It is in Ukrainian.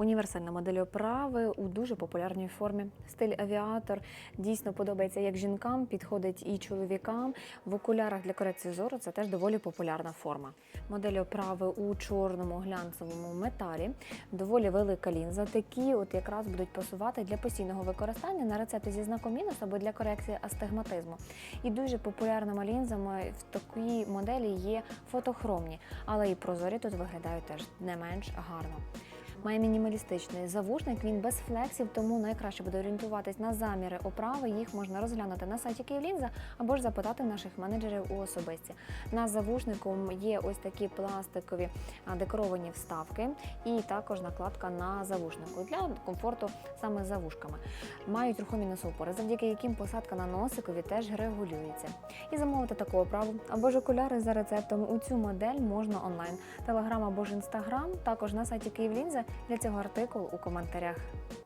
Універсальна модель оправи у дуже популярній формі. Стиль авіатор дійсно подобається як жінкам, підходить і чоловікам. В окулярах для корекції зору це теж доволі популярна форма. Модель оправи у чорному глянцевому металі, доволі велика лінза. Такі от якраз будуть пасувати для постійного використання на рецепти зі знаком мінус або для корекції астигматизму. І дуже популярними лінзами в такій моделі є фотохромні, але і прозорі тут виглядають теж не менш гарно. Має мінімалістичний завушник, він без флексів, тому найкраще буде орієнтуватись на заміри оправи. Їх можна розглянути на сайті Київлінза або ж запитати наших менеджерів у особисті. На завушнику є ось такі пластикові декоровані вставки, і також накладка на завушнику для комфорту саме завушками. Мають рухомі носопори, завдяки яким посадка на носикові теж регулюється. І замовити таку оправу або ж окуляри за рецептом у цю модель можна онлайн. Телеграм або ж інстаграм, також на сайті Київлінза для цього артикул у коментарях.